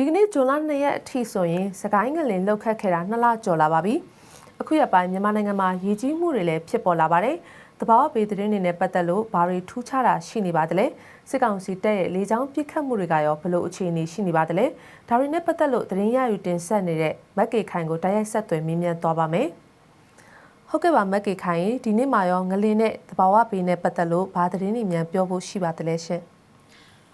ဒီကနေ့ဇွန်လ2ရက်အထိဆိုရင်စကိုင်းငလင်လှုပ်ခတ်ခဲ့တာ2လကျော်လာပါပြီအခုရက်ပိုင်းမြန်မာနိုင်ငံမှာရေကြီးမှုတွေလည်းဖြစ်ပေါ်လာပါတယ်တဘာဝဘေးသတင်းတွေနဲ့ပတ်သက်လို့ဘာတွေထူးခြားတာရှိနေပါသလဲစစ်ကောင်စီတပ်ရဲ့လေကြောင်းပစ်ခတ်မှုတွေကရောဘယ်လိုအခြေအနေရှိနေပါသလဲဒါတွေနဲ့ပတ်သက်လို့သတင်းရယူတင်ဆက်နေတဲ့မက်ကေခိုင်ကိုတိုက်ရိုက်ဆက်သွယ်မြင်းမြန်းသွားပါမယ်ဟုတ်ကဲ့ပါမက်ကေခိုင်ဒီနေ့မှာရောငလင်နဲ့တဘာဝဘေးနဲ့ပတ်သက်လို့ဘာသတင်းတွေများပြောဖို့ရှိပါသလဲရှင်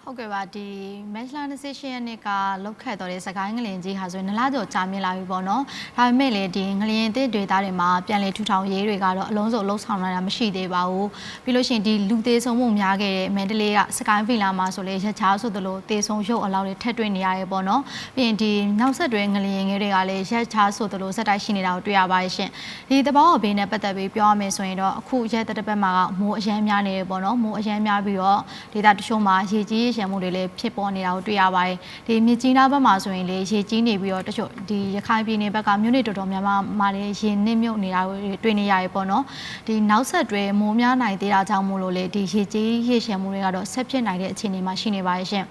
ဟုတ်ကဲ့ပါဒီမက်လာ28ရက်နေ့ကလောက်ခတ်တော်တဲ့စကိုင်းငလင်ကြီးဟာဆိုရင်နလားကျော်ကြာမြင့်လာပြီပေါ့နော်ဒါပေမဲ့လေဒီငလင်တစ်တွေသားတွေမှာပြန်လေထူထောင်ရေးတွေကတော့အလုံးစုံလှုပ်ဆောင်လာတာမရှိသေးပါဘူးပြီးလို့ရှိရင်ဒီလူသေးဆုံးမှုများခဲ့တဲ့မန္တလေးကစကိုင်းဗီလာမှာဆိုလေရချားဆိုသလိုသေဆုံးရုပ်အလောင်းတွေထက်တွေ့နေရတယ်ပေါ့နော်ပြီးရင်ဒီနောက်ဆက်တွဲငလင်ငယ်တွေကလည်းရချားဆိုသလိုစက်တိုက်ရှိနေတာကိုတွေ့ရပါတယ်ရှင်ဒီတဘောဘေးနဲ့ပတ်သက်ပြီးပြောရမယ်ဆိုရင်တော့အခုရက်တစ်ပတ်မှာကမိုးအရမ်းများနေတယ်ပေါ့နော်မိုးအရမ်းများပြီးတော့ဒေတာတချို့မှာရေကြီးရေရှမ်းမှုတွေလည်းဖြစ်ပေါ်နေတာကိုတွေ့ရပါတယ်ဒီမြစ်ကြီးနားဘက်မှာဆိုရင်လေရေကြီးနေပြီးတော့တချို့ဒီရခိုင်ပြည်နယ်ဘက်ကမြို့နယ်တော်တော်များများမှာလည်းရေနစ်မြုပ်နေတာကိုတွေ့နေရတယ်ပေါ့နော်ဒီနောက်ဆက်တွဲမိုးများနိုင်သေးတာကြောင့်မို့လို့လေဒီရေကြီးရေရှမ်းမှုတွေကတော့ဆက်ဖြစ်နိုင်တဲ့အခြေအနေမှာရှိနေပါတယ်ရှင်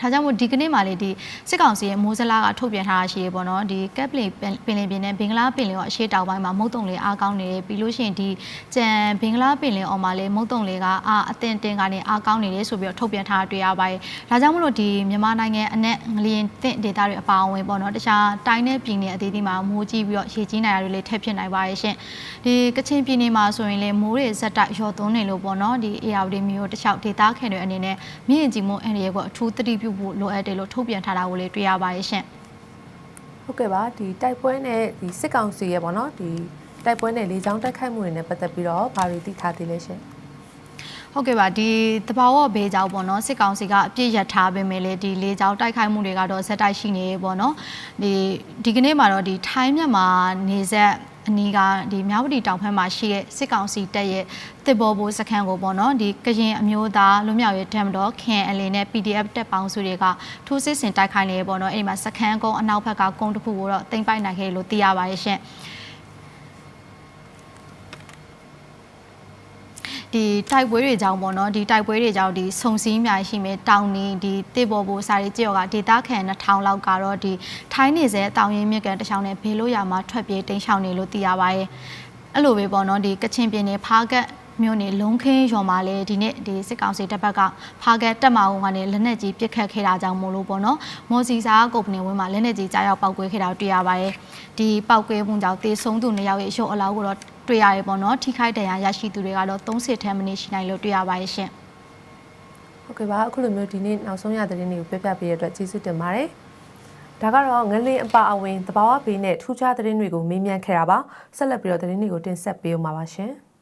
ဒါကြောင့်မို့ဒီကနေ့မှလေဒီစစ်ကောင်စီရဲ့မိုးစလားကထုတ်ပြန်ထားတာရှိရေပေါ့နော်ဒီကက်ပလင်ပင်လင်ပြင်နဲ့ဘင်္ဂလားပင်လင်ရောအရှိတောင်ပိုင်းမှာမုတ်တုံလေးအားကောင်းနေတယ်ပြီးလို့ရှိရင်ဒီကြံဘင်္ဂလားပင်လင်အော်မှာလေမုတ်တုံလေးကအာအတင်တင်ကနေအားကောင်းနေတယ်ဆိုပြီးတော့ထုတ်ပြန်ထားတာတွေ့ရပါတယ်ဒါကြောင့်မို့လို့ဒီမြန်မာနိုင်ငံအနဲ့ငလျင်တင့်ဒေတာတွေအပါအဝင်ပေါ့နော်တခြားတိုင်းနဲ့ပြည်နယ်အသီးသီးမှာမိုးကြီးပြီးတော့ရေကြီးနိုင်တာတွေလည်းထပ်ဖြစ်နိုင်ပါတယ်ရှင်ဒီကချင်ပြည်နယ်မှာဆိုရင်လေမိုးတွေဇက်တိုက်ရော်သွန်းနေလို့ပေါ့နော်ဒီ ARD မျိုးတစ်လျှောက်ဒေတာခင်တွေအနေနဲ့မြင့်ကြီးမွန်အန်ရီရဲ့ကအထူးသတိပြုဖို့လိုအပ်တယ်လို့ထုတ်ပြန်ထားတာကိုလည်းတွေ့ရပါတယ်ရှင်ဟုတ်ကဲ့ပါဒီတိုက်ပွဲနဲ့ဒီစစ်ကောင်စီရဲ့ပေါ့နော်ဒီတိုက်ပွဲနဲ့လေကြောင်းတိုက်ခိုက်မှုတွေနဲ့ပတ်သက်ပြီးတော့ဘာတွေသိထားသေးလဲရှင်ဟုတ်ကဲ့ပါဒီတဘာဝဘေးကြောင်ပေါ့နော်စစ်ကောင်စီကအပြစ်ရထားပေမဲ့လေဒီလေကြောင်တိုက်ခိုက်မှုတွေကတော့ဇက်တိုက်ရှိနေရေပေါ့နော်ဒီဒီကနေ့မှာတော့ဒီထိုင်းမြန်မာနေဆက် အနီးကဒီမြောက်ပတီတောင်ဘက်မှာရှိတဲ့စစ်ကောင်စီတပ်ရဲ့တစ်ဘောဘိုးစခန်းကိုပေါ့နော်ဒီကရင်အမျိုးသားလူမျိုးရေးတမ်တော်ခင်အလင်းနဲ့ PDF တပ်ပေါင်းစုတွေကထိုးစစ်ဆင်တိုက်ခိုက်နေရေပေါ့နော်အဲ့ဒီမှာစခန်းကုန်းအနောက်ဘက်ကကုန်းတစ်ခုကိုတော့တင်ပိုက်နိုင်ခဲ့လို့သိရပါတယ်ရှင် ဒီတိုက်ပွဲတွေကြောင့်ပေါ့နော်ဒီတိုက်ပွဲတွေကြောင့်ဒီစုံစည်းများရှိမယ်တောင်နေဒီတစ်ဘော်ဘူစာရီကြောက်ကဒေတာခန်2000လောက်ကတော့ဒီထိုင်းနေစေတောင်ရင်းမြစ်ကန်တစ်ချောင်းနဲ့ဘေးလို့ရမှာထွက်ပြေးတိမ်းရှောင်နေလို့သိရပါရဲ့အဲ့လိုပဲပေါ့နော်ဒီကချင်ပြည်နယ်ဖားကတ် မြို့နယ်လုံးခင်းရွာမှာလေဒီနေ့ဒီစစ်ကောင်စီတပ်ဘက်ကဖားကတ်တက်မအောင်ကနေလက်နက်ကြီးပစ်ခတ်ခဲ့တာကြောင့်မို့လို့ပေါ့နော်မော်စီစာကုမ္ပဏီဝင်းမှာလက်နက်ကြီးကြားရောက်ပောက်ကွဲခဲ့တာတွေ့ရပါတယ်ဒီပောက်ကွဲမှုကြောင့်တေဆုံးသူနှစ်ယောက်ရဲ့ရုပ်အလောင်းကိုတော့တွေ့ရတယ်ပေါ့နော်ထိခိုက်ဒဏ်ရာရရှိသူတွေကတော့30ထက်မနည်းရှိနိုင်လို့တွေ့ရပါရဲ့ရှင်ဟုတ်ကဲ့ပါအခုလိုမျိုးဒီနေ့နောက်ဆုံးရသတင်းတွေကိုပြပြပေးရတဲ့အတွက်ကျေးဇူးတင်ပါတယ်ဒါကတော့ငလင်းအပါအဝင်တဘာဝဘေးနဲ့ထူးခြားသတင်းတွေကိုမေးမြန်းခဲ့တာပါဆက်လက်ပြီးတော့သတင်းတွေကိုတင်ဆက်ပေးဦးမှာပါရှင်။